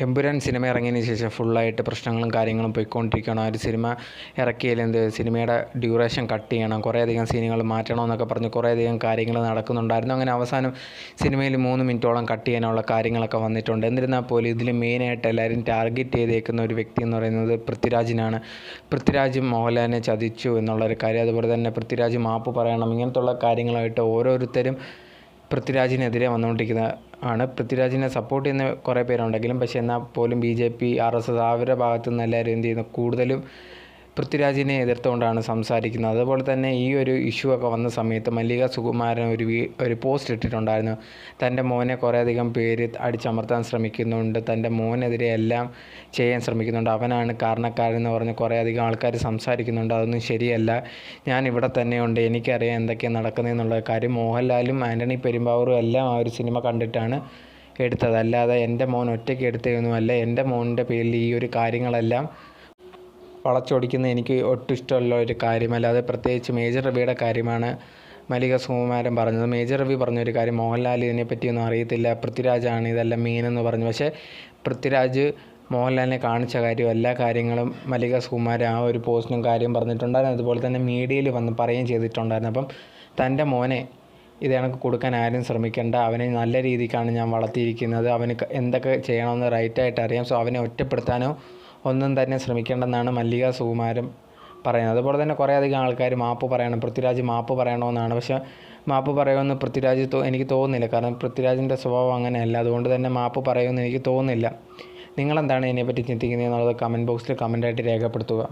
Empuraan cinema ഇറങ്ങിയതിന് ശേഷം ഫുള്ളായിട്ട് പ്രശ്നങ്ങളും കാര്യങ്ങളും പോയിക്കൊണ്ടിരിക്കുകയാണ്. ആ ഒരു സിനിമ ഇറക്കിയതിൽ എന്ത്? സിനിമയുടെ ഡ്യൂറേഷൻ കട്ട് ചെയ്യണം. കുറേയധികം സീനുകൾ മാറ്റണമെന്നൊക്കെ പറഞ്ഞ് കുറേയധികം കാര്യങ്ങൾ നടക്കുന്നുണ്ടായിരുന്നു. അങ്ങനെ അവസാനം സിനിമയിൽ മൂന്ന് മിനിറ്റോളം കട്ട് ചെയ്യാനുള്ള കാര്യങ്ങളൊക്കെ വന്നിട്ടുണ്ട്. എന്നിരുന്നാൽ പോലും ഇതിൽ മെയിനായിട്ട് എല്ലാവരും ടാർഗറ്റ് ചെയ്തേക്കുന്ന ഒരു വ്യക്തി എന്ന് പറയുന്നത് പൃഥ്വിരാജിനാണ്. പൃഥ്വിരാജ് മോഹൻലാലിനെ ചതിച്ചു എന്നുള്ളൊരു കാര്യം. അതുപോലെ തന്നെ പൃഥ്വിരാജ് മാപ്പ് പറയണം. ഇങ്ങനത്തുള്ള കാര്യങ്ങളായിട്ട് ഓരോരുത്തരും പൃഥ്വിരാജിനെതിരെ വന്നുകൊണ്ടിരിക്കുന്ന ആണ്. പൃഥ്വിരാജിനെ സപ്പോർട്ട് ചെയ്യുന്ന കുറേ പേരുണ്ടെങ്കിലും പക്ഷേ എന്നാൽ പോലും B J P R S S അവരുടെ ഭാഗത്തു നിന്ന് എല്ലാവരും എന്ത് ചെയ്യുന്നു? കൂടുതലും പൃഥ്വിരാജിനെ എതിർത്തുകൊണ്ടാണ് സംസാരിക്കുന്നത്. അതുപോലെ തന്നെ ഈ ഒരു ഇഷ്യൂ ഒക്കെ വന്ന സമയത്ത് മല്ലിക സുകുമാരൻ ഒരു ഒരു പോസ്റ്റ് ഇട്ടിട്ടുണ്ടായിരുന്നു. തന്റെ മോനെ കുറേയധികം പേര് അടിച്ചമർത്താൻ ശ്രമിക്കുന്നുണ്ട്. തന്റെ മോനെതിരെ എല്ലാം ചെയ്യാൻ ശ്രമിക്കുന്നുണ്ട്. അവനാണ് കാരണക്കാരെന്ന് പറഞ്ഞ് കുറേയധികം ആൾക്കാർ സംസാരിക്കുന്നുണ്ട്. അതൊന്നും ശരിയല്ല. ഞാൻ ഇവിടെ തന്നെയുണ്ട് എനിക്കറിയാം എന്തൊക്കെയാണ് നടക്കുന്നതെന്നുള്ള കാര്യം. മോഹൻലാലും ആന്റണി പെരുമ്പാവൂറും എല്ലാം ആ ഒരു സിനിമ കണ്ടിട്ടാണ് എടുത്തത്. അല്ലാതെ എന്റെ മോൻ ഒറ്റയ്ക്ക് എടുത്തതൊന്നുമല്ല. എന്റെ മോന്റെ പേരിൽ ഈ ഒരു കാര്യങ്ങളെല്ലാം വളച്ചൊടിക്കുന്നത് എനിക്ക് ഒട്ടും ഇഷ്ടമുള്ള ഒരു കാര്യമല്ല. അത് പ്രത്യേകിച്ച് മേജർ രവിയുടെ കാര്യമാണ് മല്ലിക സുകുമാരൻ പറഞ്ഞത്. മേജർ രവി പറഞ്ഞൊരു കാര്യം മോഹൻലാൽ ഇതിനെപ്പറ്റിയൊന്നും അറിയത്തില്ല. പൃഥ്വിരാജാണ് ഇതെല്ലാം മീനെന്ന് പറഞ്ഞു. പക്ഷേ പൃഥ്വിരാജ് മോഹൻലാലിനെ കാണിച്ച കാര്യം എല്ലാ കാര്യങ്ങളും മല്ലിക സുകുമാരൻ ആ ഒരു പോസ്റ്റിനും കാര്യം പറഞ്ഞിട്ടുണ്ടായിരുന്നു. അതുപോലെ തന്നെ മീഡിയയിൽ വന്ന് പറയുകയും ചെയ്തിട്ടുണ്ടായിരുന്നു. അപ്പം തന്റെ മോനെ ഇത് കണക്ക് കൊടുക്കാൻ ആരും ശ്രമിക്കേണ്ട. അവനെ നല്ല രീതിക്കാണ് ഞാൻ വളർത്തിയിരിക്കുന്നത്. അവന് എന്തൊക്കെ ചെയ്യണമെന്ന് റൈറ്റായിട്ട് അറിയാം. സോ അവനെ ഒറ്റപ്പെടുത്താനോ ഒന്നും തന്നെ ശ്രമിക്കേണ്ടെന്നാണ് മല്ലിക സുകുമാരൻ പറയുന്നത്. അതുപോലെ തന്നെ കുറേ അധികം ആൾക്കാർ മാപ്പ് പറയണം പൃഥ്വിരാജ് മാപ്പ് പറയണമെന്നാണ്. പക്ഷേ മാപ്പ് പറയുമെന്ന് പൃഥ്വിരാജ് എനിക്ക് തോന്നുന്നില്ല. കാരണം പൃഥ്വിരാജിന്റെ സ്വഭാവം അങ്ങനെയല്ല. അതുകൊണ്ട് തന്നെ മാപ്പ് പറയുമെന്ന് എനിക്ക് തോന്നുന്നില്ല. നിങ്ങളെന്താണ് ഇതിനെപ്പറ്റി ചിന്തിക്കുന്നത് എന്നുള്ളത് കമന്റ് ബോക്സിൽ കമന്റായിട്ട് രേഖപ്പെടുത്തുക.